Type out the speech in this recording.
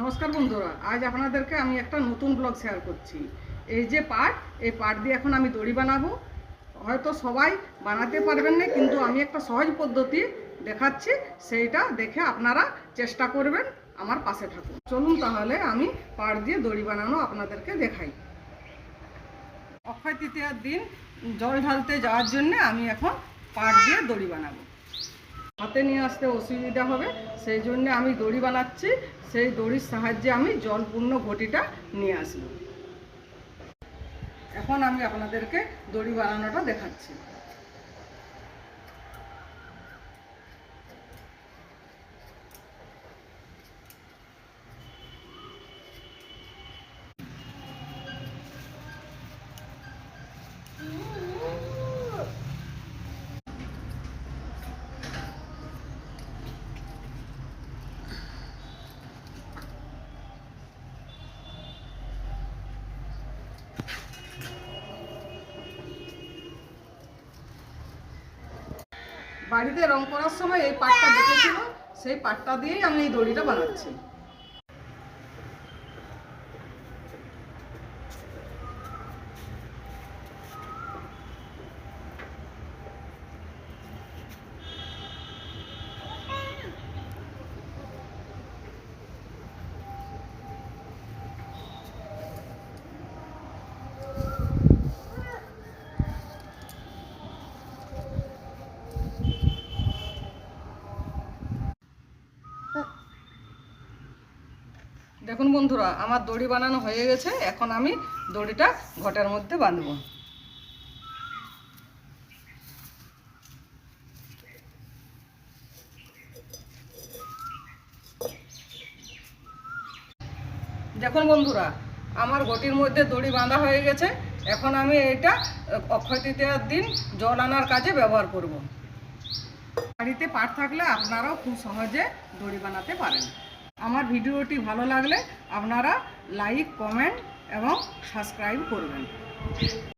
নমস্কার বন্ধুরা, আজ আপনাদেরকে আমি একটা নতুন ব্লগ শেয়ার করছি। এই যে পাট, এই পাট দিয়ে এখন আমি দড়ি বানাবো। হয়তো সবাই বানাতে পারবেন না, কিন্তু আমি একটা সহজ পদ্ধতি দেখাচ্ছি, সেইটা দেখে আপনারা চেষ্টা করবেন আমার পাশে থাকুন। চলুন তাহলে আমি পাট দিয়ে দড়ি বানানো আপনাদেরকে দেখাই। অক্ষয় তৃতীয়ার দিন জল ঢালতে যাওয়ার জন্য আমি এখন পাট দিয়ে দড়ি বানাবো। হাতে নিয়ে আসতে অসুবিধা হবে। সেই জন্য আমি দড়ি বানাচ্ছি। সেই দড়ির সাহায্যে আমি জলপূর্ণ ঘটিটা নিয়ে আসব। এখন আমি আপনাদেরকে দড়ি বানানোটা দেখাচ্ছি। বাড়িতে রং করার সময় এই পাটটা দেখেছিল? সেই পাটটা দিয়েই আমি এই দড়িটা বানাচ্ছি। দেখুন বন্ধুরা, আমার দড়ি বানানো হয়ে গেছে, এখন আমি দড়িটা ঘটের মধ্যে বাঁধবো। দেখুন বন্ধুরা, আমার গটির মধ্যে দড়ি বাঁধা হয়ে গেছে, এখন আমি এটা অক্ষয় তৃতীয়ার দিন জল আনার কাজে ব্যবহার করব। বাড়িতে পাট থাকলে আপনারাও খুব সহজে দড়ি বানাতে পারেন। আমার ভিডিওটি ভালো লাগলে আপনারা লাইক কমেন্ট এবং সাবস্ক্রাইব করবেন।